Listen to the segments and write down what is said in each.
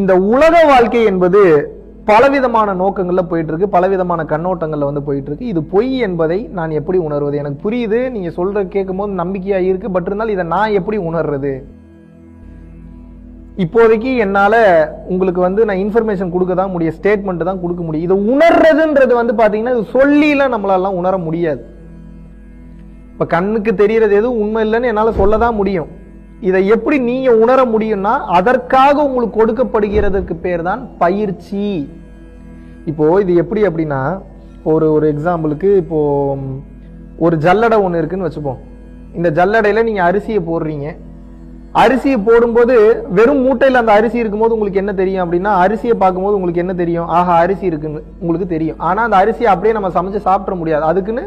இந்த உலக வாழ்க்கை என்பது பலவிதமான நோக்கங்களில் போயிட்டு இருக்கு பலவிதமான கண்ணோட்டங்களில் வந்து போயிட்டு இருக்கு இது பொய் என்பதை நான் எப்படி உணர்வது? எனக்கு புரியுது நீங்க சொல்ற கேட்கும்போது நம்பிக்கையாக இருக்கு பட் இருந்தாலும் இதை நான் எப்படி உணர்றது? இப்போதைக்கு என்னால் உங்களுக்கு வந்து நான் இன்ஃபர்மேஷன் கொடுக்க தான் முடியும் ஸ்டேட்மெண்ட் தான் கொடுக்க முடியும். இதை உணர்றதுன்றது வந்து பார்த்தீங்கன்னா இது சொல்லிலாம் நம்மளாலாம் உணர முடியாது. இப்போ கண்ணுக்கு தெரியறது எதுவும் உண்மை இல்லைன்னு என்னால் சொல்ல தான் முடியும். இதை எப்படி நீங்க உணர முடியும்னா அதற்காக உங்களுக்கு கொடுக்கப்படுகிறதுக்கு பேர் தான் பயிற்சி. இப்போ இது எப்படி அப்படின்னா ஒரு ஒரு எக்ஸாம்பிளுக்கு இப்போ ஒரு ஜல்லடை ஒன்று இருக்குன்னு வச்சுப்போம். இந்த ஜல்லடையில நீங்க அரிசியை போடுறீங்க. அரிசியை போடும்போது வெறும் மூட்டையில் அந்த அரிசி இருக்கும்போது உங்களுக்கு என்ன தெரியும் அப்படின்னா அரிசியை பார்க்கும்போது உங்களுக்கு என்ன தெரியும்? ஆஹா அரிசி இருக்குன்னு உங்களுக்கு தெரியும். ஆனால் அந்த அரிசியை அப்படியே நம்ம சமைச்சு சாப்பிட முடியாது. அதுக்குன்னு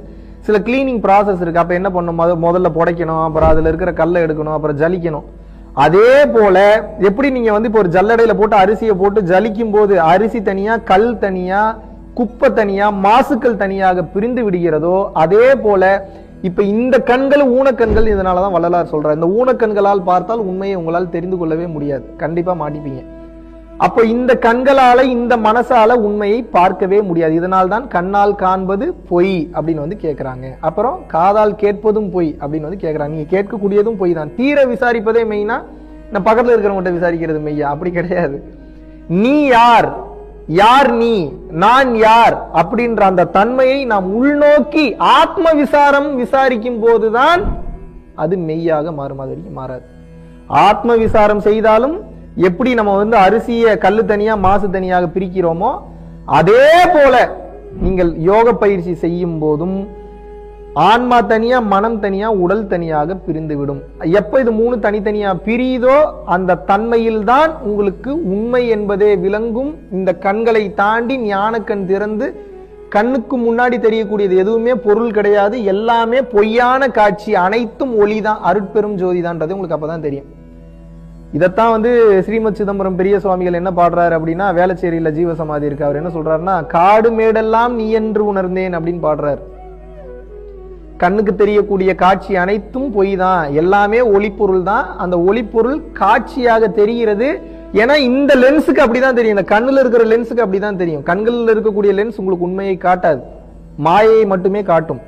சில கிளீனிங் ப்ராசஸ் இருக்குது அப்போ என்ன பண்ணணும் முதல்ல புடைக்கணும் அப்புறம் அதில் இருக்கிற கல்லை எடுக்கணும் அப்புறம் ஜலிக்கணும். அதே போல எப்படி நீங்க வந்து இப்போ ஒரு ஜல்லடையில போட்டு அரிசியை போட்டு ஜலிக்கும் போது அரிசி தனியா கல் தனியா குப்பை தனியா மாசுக்கள் தனியாக பிரிந்து விடுகிறதோ அதே போல இப்ப இந்த கண்கள் ஊனக்கண்கள் இதனாலதான் வள்ளலார் சொல்றாரு. இந்த ஊனக்கண்களால் பார்த்தால் உண்மையை உங்களால் தெரிந்து கொள்ளவே முடியாது. கண்டிப்பா மாட்டிப்பீங்க. அப்போ இந்த கண்களால இந்த மனசால உண்மையை பார்க்கவே முடியாது. இதனால் தான் கண்ணால் காண்பது பொய் அப்படின்னு வந்து கேட்குறாங்க அப்புறம் காதால் கேட்பதும் பொய் அப்படின்னு வந்து கேட்குறாங்க நீங்கள் கேட்கக்கூடியதும் பொய் தான். தீர விசாரிப்பதே மெய்னா? நான் பக்கத்தில் இருக்கிறவங்கள்ட்ட விசாரிக்கிறது மெய்யா? அப்படி கிடையாது. நீ யார்? யார் நீ? நான் யார்? அப்படின்ற அந்த தன்மையை நாம் உள்நோக்கி ஆத்ம விசாரம் விசாரிக்கும் போதுதான் அது மெய்யாக மாறும். அது மாறாது. ஆத்ம விசாரம் செய்தாலும் எப்படி நம்ம வந்து அரிசியை கல் தனியா மாசு தனியாக பிரிக்கிறோமோ அதே போல நீங்கள் யோக பயிற்சி செய்யும் போதும் ஆன்மா தனியா மனம் தனியா உடல் தனியாக பிரிந்துவிடும். எப்ப இது மூணு தனித்தனியா பிரியுதோ அந்த தன்மையில் தான் உங்களுக்கு உண்மை என்பதே விளங்கும். இந்த கண்களை தாண்டி ஞானக்கண் திறந்து கண்ணுக்கு முன்னாடி தெரியக்கூடியது எதுவுமே பொருள் கிடையாது. எல்லாமே பொய்யான காட்சி அனைத்தும் ஒளிதான் அருட்பெரும் ஜோதிதான்றது உங்களுக்கு அப்பதான் தெரியும். இதைத்தான் வந்து ஸ்ரீமத் சிதம்பரம் பெரிய சுவாமிகள் என்ன பாடுறாரு அப்படின்னா வேளச்சேரியில ஜீவசமாதி இருக்கு. அவர் என்ன சொல்றாருன்னா காடு மேடெல்லாம் நீ என்று உணர்ந்தேன் அப்படின்னு பாடுறாரு. கண்ணுக்கு தெரியக்கூடிய காட்சி அனைத்தும் பொய் தான் எல்லாமே ஒளிப்பொருள் தான். அந்த ஒளிப்பொருள் காட்சியாக தெரிகிறது. ஏன்னா இந்த லென்ஸுக்கு அப்படிதான் தெரியும். இந்த கண்ணுல இருக்கிற லென்ஸுக்கு அப்படிதான் தெரியும். கண்களில் இருக்கக்கூடிய லென்ஸ் உங்களுக்கு உண்மையை காட்டாது. மாயையை மட்டுமே காட்டும்.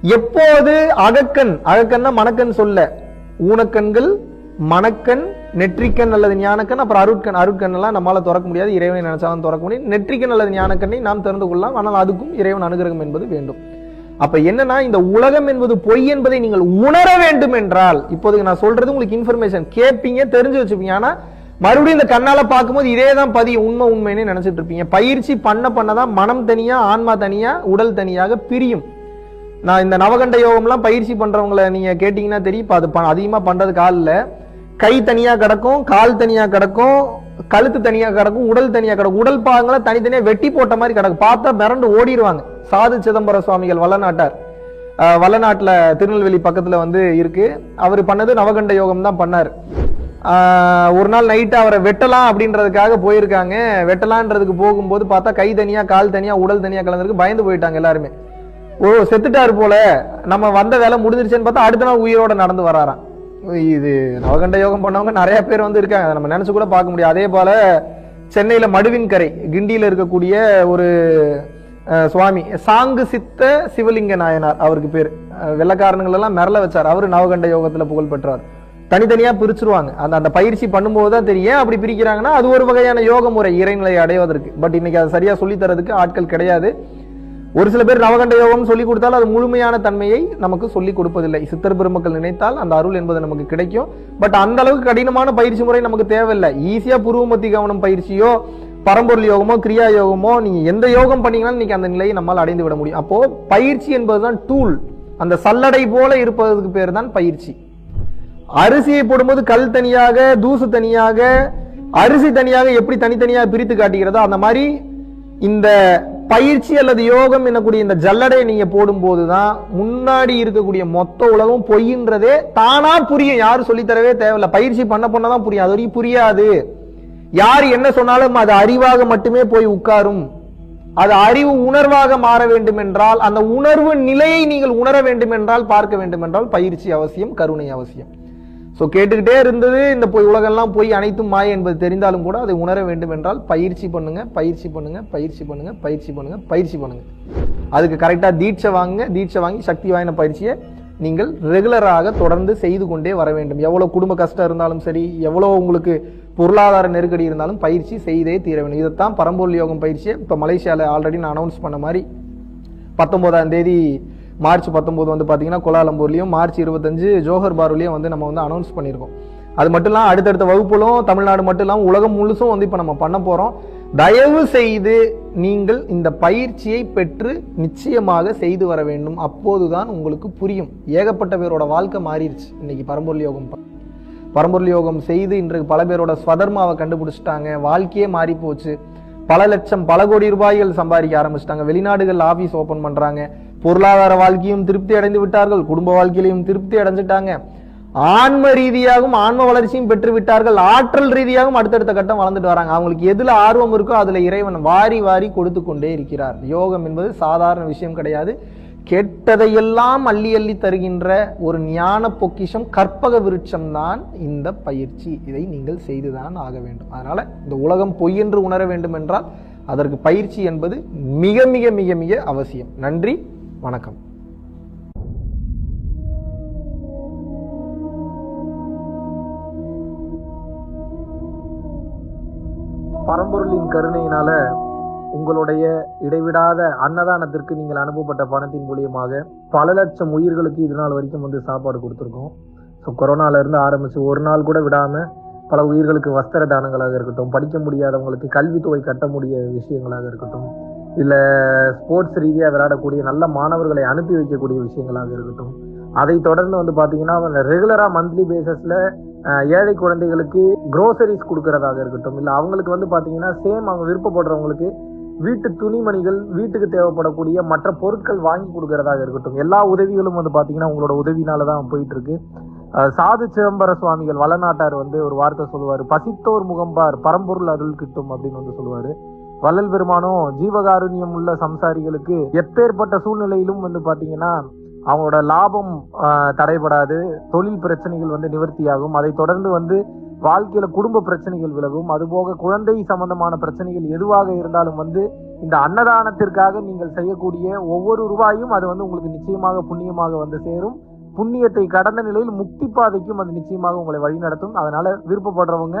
எப்போது அகக்கண் அகக்கண்ணா மணக்கண் சொல்ல. ஊனக்கண்கள் மணக்கண் நெற்றிக்கண் அல்லது ஞானக்கண் அப்புறம் அருட்கண். அருட்கண் எல்லாம் திறக்க முடியாது. இறைவனை நினைச்சாலும் திறக்க முடியும். நெற்றிக்கண் அல்லது ஞானக்கண்ணை நாம் திறந்து கொள்ளலாம். ஆனால் அதுக்கும் இறைவன் அனுகிரகம் என்பது வேண்டும். அப்ப என்னன்னா இந்த உலகம் என்பது பொய் என்பதை நீங்கள் உணர வேண்டும் என்றால் இப்போது நான் சொல்றது உங்களுக்கு இன்ஃபர்மேஷன் கேட்பீங்க தெரிஞ்சு வச்சுப்பீங்க. ஆனா மறுபடியும் இந்த கண்ணால பார்க்கும்போது இதே தான் பதியும் உண்மை உண்மைன்னு நினைச்சிட்டு இருப்பீங்க. பயிற்சி பண்ண பண்ணதான் மனம் தனியா ஆன்மா தனியா உடல் தனியாக பிரியும். நான் இந்த நவகண்ட யோகம்லாம் பயிற்சி பண்றவங்களை நீங்க கேட்டீங்கன்னா தெரியும். அது அதிகமா பண்றதுக்கு ஆள் கை தனியா கிடக்கும் கால் தனியா கிடக்கும் கழுத்து தனியா கிடக்கும் உடல் தனியா கிடக்கும். உடல் பாகங்களை தனித்தனியா வெட்டி போட்ட மாதிரி கிடக்கும். பார்த்தா மிரண்டு ஓடிடுவாங்க. சாது சிதம்பர சுவாமிகள் வல்லநாட்டார். வளநாட்டில் திருநெல்வேலி பக்கத்தில் வந்து இருக்கு. அவர் பண்ணது நவகண்ட யோகம் தான் பண்ணார். ஒரு நாள் நைட்டு அவரை வெட்டலாம் அப்படின்றதுக்காக போயிருக்காங்க. வெட்டலான்றதுக்கு போகும்போது பார்த்தா கை தனியா கால் தனியா உடல் தனியா கலந்துருக்கு. பயந்து போயிட்டாங்க எல்லாருமே. ஓ செத்துட்டாரு போல. நம்ம வந்த வேலை முடிஞ்சிருச்சுன்னு பார்த்தா அடுத்த நாள் உயிரோட நடந்து வராராம். இது நவகண்ட யோகம் பண்ணவங்க நிறைய பேர் வந்து இருக்காங்க. அதை நம்ம நினைச்சு கூட பார்க்க முடியும் அதே போல சென்னையில் மடுவின்கரை கிண்டியில் இருக்கக்கூடிய ஒரு சுவாமி சாங்கு சித்த சிவலிங்க நாயனார் அவருக்கு பேர். அஹ், எல்லாம் மிரள வச்சார். அவர் நவகண்ட யோகத்தில் புகழ் பெற்றார். தனித்தனியாக பிரிச்சிருவாங்க. அந்த அந்த பயிற்சி பண்ணும்போது தான் தெரியும். ஏன் அப்படி பிரிக்கிறாங்கன்னா அது ஒரு வகையான யோக முறை இறைநிலை அடைவதற்கு. பட் இன்னைக்கு அதை சரியாக சொல்லித்தரதுக்கு ஆட்கள் கிடையாது. ஒரு சில பேர் நவகண்ட யோகம் சொல்லி கொடுத்தால் அது முழுமையான தன்மையை நமக்கு சொல்லிக் கொடுப்பதில்லை. சித்தர் பெருமக்கள் நினைத்தால் அந்த அருள் என்பது நமக்கு கிடைக்கும். பட் அந்த அளவுக்கு கடினமான பயிற்சி முறை நமக்கு தேவையில்லை. ஈஸியா புருவமத்தி கவனம் பயிற்சியோ பரம்பொருள் யோகமோ கிரியா யோகமோ நீங்க எந்த யோகம் பண்ணீங்கன்னாலும் இன்னைக்கு அந்த நிலையை நம்மால் அடைந்து விட முடியும். அப்போ பயிற்சி என்பதுதான் டூல் அந்த சல்லடை போல இருப்பதற்கு பேர் தான் பயிற்சி. அரிசியை போடும்போது கல் தனியாக தூசு தனியாக அரிசி தனியாக எப்படி தனித்தனியாக பிரித்து காட்டுகிறதோ அந்த மாதிரி இந்த பயிற்சி அல்லது யோகம் என்னக்கூடிய இந்த ஜல்லடையை நீங்க போடும்போது தான் முன்னாடி இருக்கக்கூடிய மொத்த உலகம் பொய்ன்றதே தானா புரியும். யாரும் சொல்லித் தரவே தேவையில்ல. பயிற்சி பண்ண பண்ணதான் புரியும். அது வரைக்கும் புரியாது. யார் என்ன சொன்னாலும் அது அறிவாக மட்டுமே போய் உட்காரும். அது அறிவு உணர்வாக மாற வேண்டும் என்றால் அந்த உணர்வு நிலையை நீங்கள் உணர வேண்டும் என்றால் பார்க்க வேண்டும் என்றால் பயிற்சி அவசியம் கருணை அவசியம். ஸோ கேட்டுக்கிட்டே இருந்தது இந்த போய் உலகெல்லாம் போய் அனைத்தும் மாய என்பது தெரிந்தாலும் கூட அதை உணர வேண்டும் என்றால் பயிற்சி பண்ணுங்க பயிற்சி பண்ணுங்க பயிற்சி பண்ணுங்க பயிற்சி பண்ணுங்க பயிற்சி பண்ணுங்க. அதுக்கு கரெக்டாக தீட்சை வாங்குங்க தீட்சை வாங்கி சக்தி வாய்ந்த பயிற்சியை நீங்கள் ரெகுலராக தொடர்ந்து செய்து கொண்டே வர வேண்டும். எவ்வளோ குடும்ப கஷ்டம் இருந்தாலும் சரி எவ்வளோ உங்களுக்கு பொருளாதார நெருக்கடி இருந்தாலும் பயிற்சி செய்தே தீர வேண்டும். இதைத்தான் பரம்பொருள் யோகம் பயிற்சியை இப்போ மலேசியாவில் ஆல்ரெடி நான் அனௌன்ஸ் பண்ண மாதிரி பத்தொம்போதாம் தேதி மார்ச் பத்தொம்போது வந்து பார்த்தீங்கன்னா கோலாலம்பூர்லேயும் மார்ச் இருபத்தஞ்சு ஜோஹர் பாருலேயும் வந்து நம்ம வந்து அனௌன்ஸ் பண்ணியிருக்கோம் அது மட்டும் இல்லாமல் அடுத்தடுத்த வகுப்புகளும் தமிழ்நாடு மட்டும் இல்லாமல் உலகம் முழுசும் வந்து இப்போ நம்ம பண்ண போகிறோம் தயவு செய்து நீங்கள் இந்த பயிற்சியை பெற்று நிச்சயமாக செய்து வர வேண்டும். அப்போதுதான் உங்களுக்கு புரியும். ஏகப்பட்ட பேரோட வாழ்க்கை மாறிடுச்சு. இன்னைக்கு பரம்பொருள் யோகம் பரம்பொருள் யோகம் செய்து இன்றைக்கு பல பேரோட ஸ்வதர்மாவை கண்டுபிடிச்சிட்டாங்க. வாழ்க்கையே மாறி போச்சு பல லட்சம் பல கோடி ரூபாய்கள் சம்பாதிக்க ஆரம்பிச்சிட்டாங்க. வெளிநாடுகள் ஆஃபீஸ் ஓப்பன் பண்ணுறாங்க பொருளாதார வாழ்க்கையும் திருப்தி அடைந்து விட்டார்கள். குடும்ப வாழ்க்கையிலையும் திருப்தி அடைஞ்சிட்டாங்க. ஆன்ம ரீதியாகவும் ஆன்ம வளர்ச்சியும் பெற்று விட்டார்கள் ஆற்றல் ரீதியாகவும் அடுத்தடுத்த கட்டம் வளர்ந்துட்டு வராங்க. அவங்களுக்கு எதில் ஆர்வம் இருக்கோ அதில் இறைவன் வாரி வாரி கொடுத்து கொண்டே இருக்கிறார். யோகம் என்பது சாதாரண விஷயம் கிடையாது. கெட்டதையெல்லாம் அள்ளி அள்ளி தருகின்ற ஒரு ஞான பொக்கிஷம் கற்பக விருட்சம் தான் இந்த பயிற்சி. இதை நீங்கள் செய்துதான் ஆக வேண்டும். அதனால் இந்த உலகம் பொய் என்று உணர வேண்டும் என்றால் அதற்கு பயிற்சி என்பது மிக மிக மிக மிக அவசியம். நன்றி வணக்கம். பரம்பொருளின் கருணையினால உங்களுடைய இடைவிடாத அன்னதானத்திற்கு நீங்கள் அனுப்பப்பட்ட பணத்தின் மூலியமாக பல லட்சம் உயிர்களுக்கு இது நாள் வரைக்கும் வந்து சாப்பாடு கொடுத்துருக்கோம். ஸோ கொரோனால இருந்து ஆரம்பிச்சு ஒரு நாள் கூட விடாம பல உயிர்களுக்கு வஸ்திர தானங்களாக இருக்கட்டும் படிக்க முடியாதவங்களுக்கு கல்வித்தொகை கட்ட முடிய விஷயங்களாக இருக்கட்டும் இல்ல ஸ்போர்ட்ஸ் ரீதியா விளையாடக்கூடிய நல்ல மாணவர்களை அனுப்பி வைக்கக்கூடிய விஷயங்களாக இருக்கட்டும் அதை தொடர்ந்து வந்து பாத்தீங்கன்னா ரெகுலரா மந்த்லி பேசிஸ்ல ஏழை குழந்தைகளுக்கு க்ரோசரிஸ் கொடுக்கறதாக இருக்கட்டும் இல்லை அவங்களுக்கு வந்து பார்த்தீங்கன்னா சேம் அவங்க விருப்பப்படுறவங்களுக்கு வீட்டு துணிமணிகள் வீட்டுக்கு தேவைப்படக்கூடிய மற்ற பொருட்கள் வாங்கி கொடுக்கறதாக இருக்கட்டும். எல்லா உதவிகளும் வந்து பார்த்தீங்கன்னா உங்களோட உதவினால தான் போயிட்டு இருக்கு. சாது சிதம்பர சுவாமிகள் வளநாட்டார் வந்து ஒரு வார்த்தை சொல்லுவார். பசித்தோர் முகம்பார் பரம்பொருள் அருள் கிட்டும் அப்படின்னு வந்து சொல்லுவார். வள்ளல் பெருமானும் ஜீவகாருண்யம் உள்ள சம்சாரிகளுக்கு எப்பேற்பட்ட சூழ்நிலையிலும் வந்து பார்த்தீங்கன்னா அவங்களோட லாபம் தடைபடாது. தொழில் பிரச்சனைகள் வந்து நிவர்த்தியாகும். அதை தொடர்ந்து வந்து வாழ்க்கையில குடும்ப பிரச்சனைகள் விலகும். அதுபோக குழந்தை சம்பந்தமான பிரச்சனைகள் எதுவாக இருந்தாலும் வந்து இந்த அன்னதானத்திற்காக நீங்கள் செய்யக்கூடிய ஒவ்வொரு ரூபாயும் அது வந்து உங்களுக்கு நிச்சயமாக புண்ணியமாக வந்து சேரும். புண்ணியத்தை கடந்த நிலையில் முக்தி பாதைக்கும் அது நிச்சயமாக உங்களை வழிநடத்தும் அதனால விருப்பப்படுறவங்க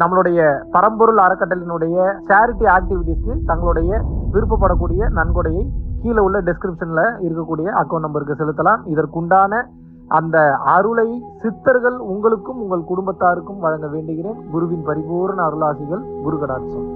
நம்மளுடைய பரம்பொருள் அறக்கட்டளினுடைய சேரிட்டி ஆக்டிவிட்டிஸ்க்கு தங்களுடைய விருப்பப்படக்கூடிய நன்கொடையை கீழே உள்ள டிஸ்கிரிப்ஷனில் இருக்கக்கூடிய அக்கௌண்ட் நம்பருக்கு செலுத்தலாம். இதற்குண்டான அந்த அருளை சித்தர்கள் உங்களுக்கும் உங்கள் குடும்பத்தாருக்கும் வழங்க வேண்டுகிறேன். குருவின் பரிபூர்ண அருளாசிகள் குரு கடாட்சம்